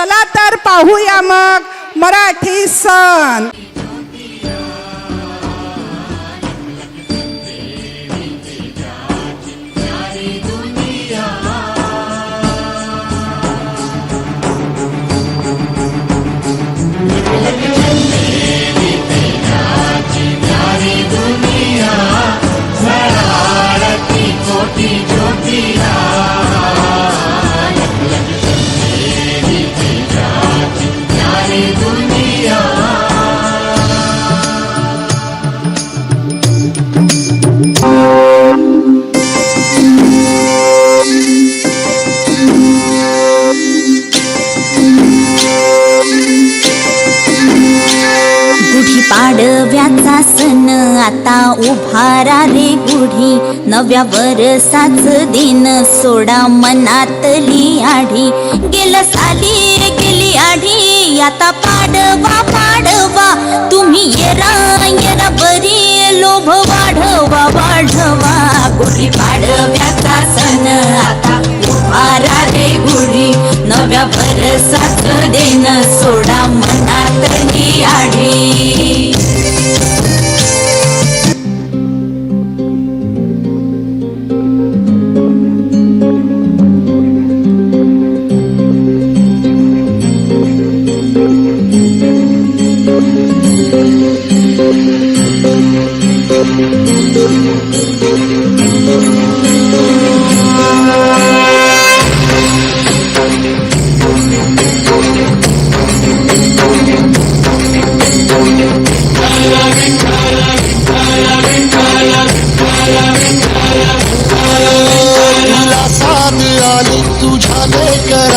चला तर पाहूया मग मराठी सण. उभारा रे गुढी. नव्या वरसाच दिन सोडा मनातली आढी. गेल साली रे गेली आढी. आता पाडवा पाडवा. तुम्ही येरा येरा बरी. लोभ वाढवा वाढवा. गुढी पाडव्याचा सण. आता उभारा रे गुढी. नव्या वरसाच दिन सोडा मनात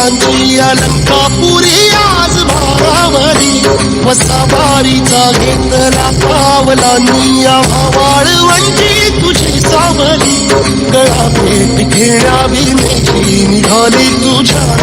लेकरांची अलंकापुरी आज भारावरी वसावारीचा घेतला पावलांनी वाळवंची तुझी सावली गळा भेट घेण्या निघाली तुझ्या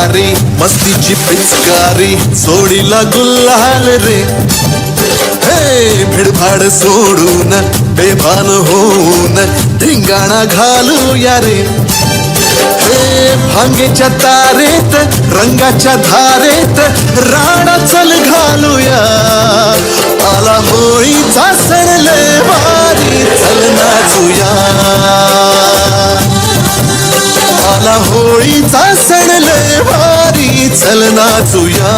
लय मस्तीची पिचकारी सोडीला गुल्हाल रे. हे भिडभाड सोडून बेभान होऊन धिंगाणा घालूया रे. हे भांगेच्या तारेत रंगाच्या धारेत राणा चल घालूया. आला होळीचा सण लय चल नाचूया. आला होळीचा सण लय भारी चल नाचूया